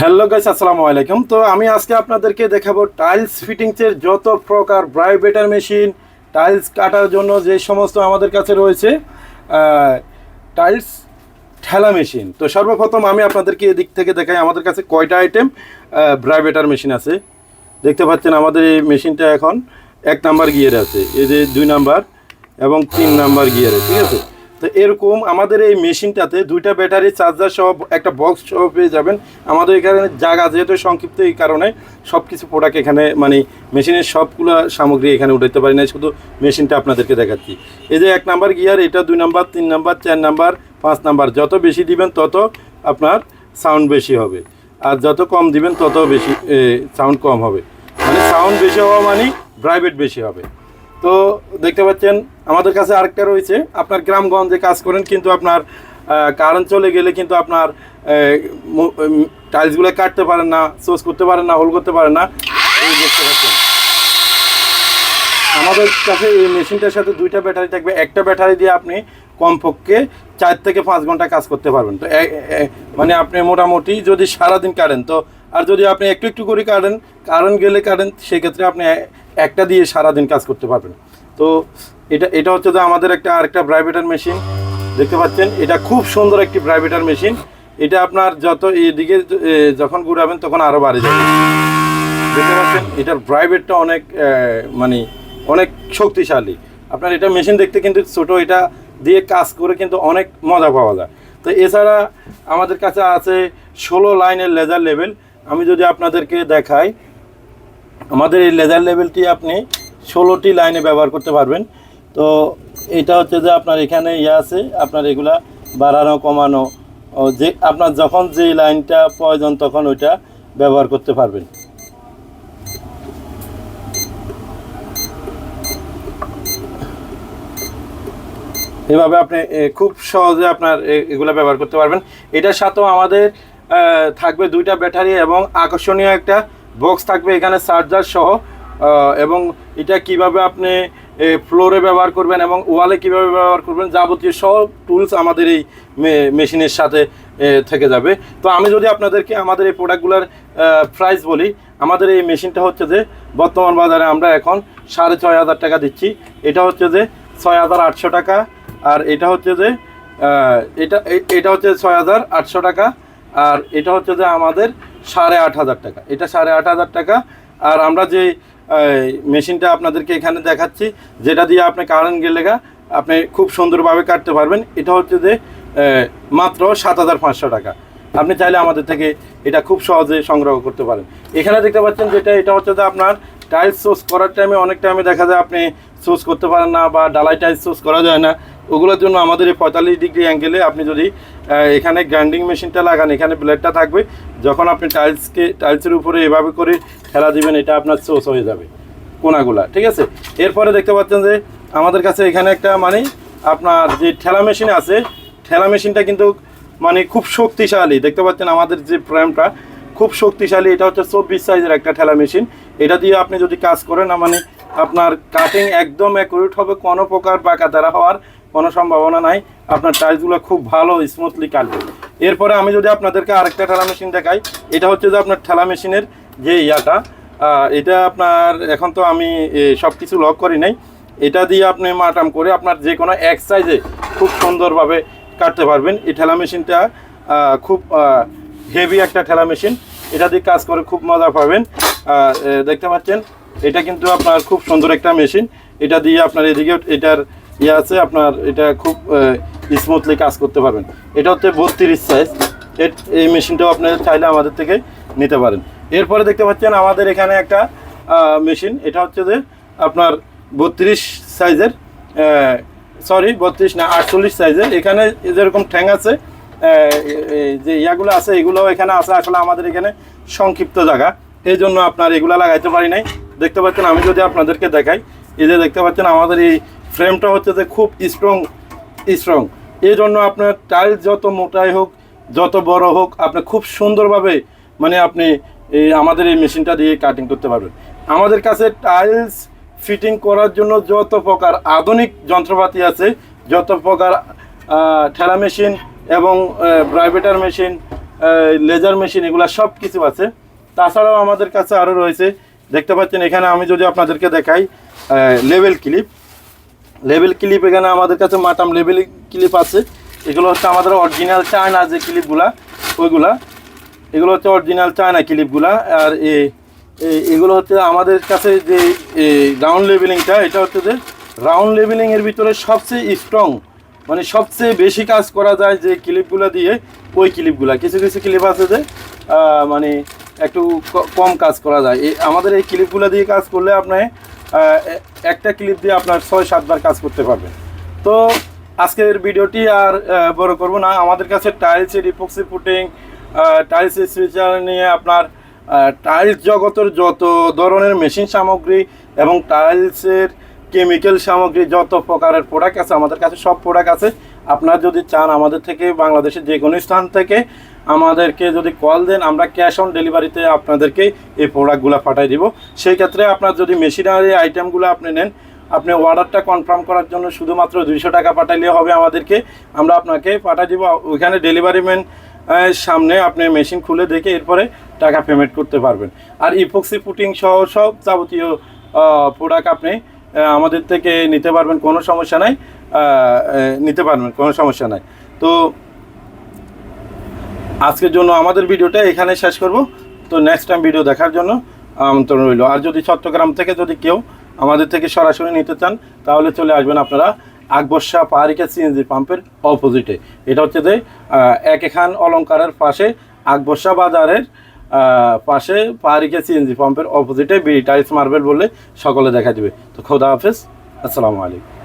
Hello guys, আসসালামু আলাইকুম। তো আমি আজকে আপনাদেরকে দেখাবো টাইলস ফিটিংসের যত প্রকার ব্রাইবেটার মেশিন টাইলস কাটার জন্য যে সমস্ত আমাদের কাছে রয়েছে টাইলস ঠেলা মেশিন তো সর্বপ্রথম আমি আপনাদেরকে এদিক থেকে দেখাই, আমাদের কাছে কয়টা আইটেম ব্রাইবেটার মেশিন আছে। দেখতে পাচ্ছেন আমাদের এই মেশিনটা এখন এক নাম্বার গিয়ারে আছে। এই যে দুই নাম্বার এবং তিন নাম্বার গিয়ারে ঠিক আছে? তো এরকম আমাদের এই মেশিনটাতে দুইটা ব্যাটারি চার্জার সহ একটা বক্স সহ পেয়ে যাবেন। আমাদের এখানে জায়গা যেহেতু সংক্ষিপ্ত এই কারণে সব কিছু প্রোডাক্ট এখানে মানে মেশিনের সবগুলো সামগ্রী এখানে উঠাইতে পারি না শুধু মেশিনটা আপনাদেরকে দেখাচ্ছি। এই যে এক নাম্বার গিয়ার, এটা দুই নাম্বার, তিন নাম্বার, চার নাম্বার, পাঁচ নাম্বার, যত বেশি দিবেন তত আপনার সাউন্ড বেশি হবে। আর যত কম দিবেন তত বেশি সাউন্ড কম হবে। মানে সাউন্ড বেশি হওয়া মানে প্রাইভেট বেশি হবে। তো দেখতে পাচ্ছেন, আমাদের কাছে আরেকটা রয়েছে। আপনার গ্রামগঞ্জে কাজ করেন, কিন্তু আপনার কারেন্ট চলে গেলে কিন্তু আপনার টাইলসগুলো কাটতে পারেন না সোস করতে পারেন না হোল করতে পারেন না। এই দেখতে পাচ্ছেন। আমাদের কাছে এই মেশিনটার সাথে দুইটা ব্যাটারি থাকবে। একটা ব্যাটারি দিয়ে আপনি কমপক্ষে চার থেকে পাঁচ ঘণ্টা কাজ করতে পারবেন। তো মানে আপনি মোটামুটি যদি সারাদিন কাটেন, তো আর যদি আপনি একটু একটু করে কাটেন কারেন্ট গেলে কাটেন, সেক্ষেত্রে আপনি একটা দিয়ে সারাদিন কাজ করতে পারবেন। তো এটা এটা হচ্ছে যে আমাদের একটা আরেকটা প্রাইভেটার মেশিন দেখতে পাচ্ছেন? এটা খুব সুন্দর একটি প্রাইভেটার মেশিন এটা আপনার যত এদিকে যখন ঘুরাবেন, তখন আরও বাড়ে যাবে। দেখতে পাচ্ছেন? এটার প্রাইভেটটা অনেক মানে অনেক শক্তিশালী। আপনার এটা মেশিন দেখতে কিন্তু ছোটো, এটা দিয়ে কাজ করে কিন্তু অনেক মজা পাওয়া যায়। তো এছাড়া আমাদের কাছে আছে ষোলো লাইনের লেজার লেভেল আমি যদি আপনাদেরকে দেখাই, আমাদের এই লেজার লেভেলটি আপনি ষোলোটি লাইনে ব্যবহার করতে পারবেন। তো এটা হচ্ছে যে আপনার এখানে ইয়ে আছে, আপনার এগুলা বাড়ানো, কমানো যে আপনার যখন যেই লাইনটা প্রয়োজন তখন ওইটা ব্যবহার করতে পারবেন। এভাবে আপনি খুব সহজে আপনার এগুলো ব্যবহার করতে পারবেন। এটার সাথেও আমাদের থাকবে দুইটা ব্যাটারি এবং আকর্ষণীয় একটা বক্স থাকবে এখানে চার্জার সহ। এবং এটা কীভাবে আপনি ফ্লোরে ব্যবহার করবেন এবং ওয়ালে কীভাবে ব্যবহার করবেন যাবতীয় সব টুলস আমাদের এই মেশিনের সাথে থেকে যাবে। তো আমি যদি আপনাদেরকে আমাদের এই প্রোডাক্টগুলোর প্রাইস বলি, আমাদের এই মেশিনটা হচ্ছে যে বর্তমান বাজারে আমরা এখন সাড়ে ছয় হাজার টাকা দিচ্ছি। এটা হচ্ছে যে ছয় হাজার আটশো টাকা। আর এটা হচ্ছে যে এটা এটা হচ্ছে ছয় হাজার আটশো টাকা। আর এটা হচ্ছে যে আমাদের সাড়ে আট হাজার টাকা। এটা সাড়ে আট হাজার টাকা। আর আমরা যে মেশিনটা আপনাদেরকে এখানে দেখাচ্ছি, যেটা দিয়ে আপনি কারেন্ট গেলে আপনি খুব সুন্দরভাবে কাটতে পারবেন। এটা হচ্ছে যে মাত্র সাত হাজার পাঁচশো টাকা। আপনি চাইলে আমাদের থেকে এটা খুব সহজে সংগ্রহ করতে পারেন। এখানে দেখতে পাচ্ছেন যেটা, এটা হচ্ছে যে আপনার টাইলস সোস করার টাইমে অনেক টাইমে দেখা যায় আপনি সোস করতে পারেন না বা ডালাই টাইলস সোস করা যায় না। ওগুলোর জন্য আমাদের এই পঁয়তাল্লিশ ডিগ্রি অ্যাঙ্গেলে আপনি যদি এখানে গ্রাইন্ডিং মেশিনটা লাগান, এখানে ব্লেডটা থাকবে, যখন আপনি টাইলসকে টাইলসের উপরে এভাবে করে খেলা দিবেন, এটা আপনার সোস হয়ে যাবে কোনাগুলা, ঠিক আছে? এরপরে দেখতে পাচ্ছেন যে আমাদের কাছে এখানে একটা মানে আপনার যে ঠেলা মেশিন আছে, ঠেলা মেশিনটা কিন্তু মানে খুব শক্তিশালী। দেখতে পাচ্ছেন আমাদের যে ফ্রেমটা খুব শক্তিশালী, এটা হচ্ছে চব্বিশ সাইজের একটা ঠেলা মেশিন। এটা দিয়ে আপনি যদি কাজ করেন মানে আপনার কাটিং একদম অ্যাকুরেট হবে, কোনো প্রকার বাঁকা দ্বারা হওয়ার কোনো সম্ভাবনা নাই। আপনার টাইলসগুলো খুব ভালো স্মুথলি কাটবে। এরপরে আমি যদি আপনাদেরকে আরেকটা ঠেলা মেশিন দেখাই, এটা হচ্ছে যে আপনার ঠেলা মেশিনের যে ইয়াটা এটা আপনার এখন তো আমি সব কিছু লক করি নাই। এটা দিয়ে আপনি মাটাম করে আপনার যে কোনো এক সাইজে খুব সুন্দরভাবে কাটতে পারবেন। এই ঠেলা মেশিনটা খুব হেভি একটা ঠেলা মেশিন। এটা দিয়ে কাজ করে খুব মজা পাবেন। দেখতে পাচ্ছেন, এটা কিন্তু আপনার খুব সুন্দর একটা মেশিন। এটা দিয়ে আপনার এদিকে এটার ইয়ে আছে, আপনার এটা খুব স্মুথলি কাজ করতে পারবেন। এটা হচ্ছে বত্রিশ সাইজ এই মেশিনটাও আপনি চাইলে আমাদের থেকে নিতে পারেন। এরপরে দেখতে পাচ্ছেন, আমাদের এখানে একটা মেশিন। এটা হচ্ছে যে আপনার বত্রিশ সাইজের সরি বত্রিশ না, আটচল্লিশ সাইজের এখানে যেরকম ঠ্যাং আছে যে ইয়াগুলো আছে এগুলো এখানে আছে আসলে আমাদের এখানে সংক্ষিপ্ত জায়গা। এই জন্য আপনার এগুলো লাগাইতে পারি নাই। দেখতে পাচ্ছেন, আমি যদি আপনাদেরকে দেখাই, এই যে দেখতে পাচ্ছেন, আমাদের এই ফ্রেমটা হচ্ছে যে খুব স্ট্রং স্ট্রং এই জন্য আপনার টাইলস যত মোটাই হোক, যত বড় হোক, আপনি খুব সুন্দরভাবে মানে আপনি এই আমাদের এই মেশিনটা দিয়ে কাটিং করতে পারবেন। আমাদের কাছে টাইলস ফিটিং করার জন্য যত প্রকার আধুনিক যন্ত্রপাতি আছে, যত প্রকার ঠেলা মেশিন এবং প্রাইভেটার মেশিন লেজার মেশিন এগুলো সব কিছু আছে। তাছাড়াও আমাদের কাছে আরও রয়েছে। দেখতে পাচ্ছেন, এখানে আমি যদি আপনাদেরকে দেখাই লেভেল ক্লিপ লেভেল ক্লিপ এখানে আমাদের কাছে মাটাম লেভেল ক্লিপ আছে। এগুলো হচ্ছে আমাদের অরিজিনাল চায়না যে ক্লিপগুলা ওইগুলা। এগুলো হচ্ছে অরিজিনাল চায়না ক্লিপগুলা আর এগুলো হচ্ছে আমাদের কাছে যে রাউন্ড লেভেলিংটা এটা হচ্ছে যে রাউন্ড লেভেলিংয়ের ভিতরে সবচেয়ে স্ট্রং মানে সবচেয়ে বেশি কাজ করা যায় যে ক্লিপগুলো দিয়ে ওই ক্লিপগুলা কিছু কিছু ক্লিপ আছে যে মানে একটু কম কাজ করা যায়। এই আমাদের এই ক্লিপগুলো দিয়ে কাজ করলে আপনি আহ, এ- একটা ক্লিপ দিয়ে আপনার ছয় সাতবার কাজ করতে পারবেন। তো আজকের ভিডিওটি আর বড় করব না। আমাদের কাছে টাইলসের ইপক্সি পুটিং টাইলসের সুইচার নিয়ে আপনার টাইলস জগতের যত ধরনের মেশিন সামগ্রী এবং টাইলসের কেমিক্যাল সামগ্রী যত প্রকারের প্রোডাক্ট আছে, আমাদের কাছে সব প্রোডাক্ট আছে। আপনারা যদি চান আমাদের থেকে, বাংলাদেশের যে কোনো স্থান থেকে আমাদেরকে যদি কল দেন, আমরা ক্যাশ অন ডেলিভারিতে আপনাদেরকে এই প্রোডাক্টগুলো পাঠিয়ে দিব। সেই ক্ষেত্রে আপনার যদি মেশিনারি আইটেমগুলো আপনি নেন, আপনি অর্ডারটা কনফার্ম করার জন্য শুধুমাত্র দুইশো টাকা পাঠাইলে হবে আমাদেরকে। আমরা আপনাকে পাঠিয়ে দিব, ওইখানে ডেলিভারি ম্যান সামনে আপনি মেশিন খুলে দেখে এরপরে টাকা পেমেন্ট করতে পারবেন। আর ইপক্সি পুটিং সহ সব যাবতীয় প্রোডাক্ট আপনি আমাদের থেকে নিতে পারবেন, কোনো সমস্যা নাই। নিতে পারবেন, কোনো সমস্যা নাই। তো আজকের জন্য আমাদের ভিডিওটা এখানে শেষ করব। তো নেক্সট টাইম ভিডিও দেখার জন্য আমন্ত্রণ রইল। আর যদি চট্টগ্রাম থেকে যদি কেউ আমাদের থেকে সরাসরি নিতে চান, তাহলে চলে আসবেন আপনারা আকবর শাহ পাহাড়িকা সিএনজি পাম্পের অপোজিটে এটা হচ্ছে যে এক এখান অলঙ্কারের পাশে আকবরশাহ বাজারের পাশে পাহাড়িকে সিএনজি পাম্পের অপোজিটে বি টাইলস মার্বেল বলে সকলে দেখা দিবে। তো খোদা হাফেজ। আসসালামু আলাইকুম।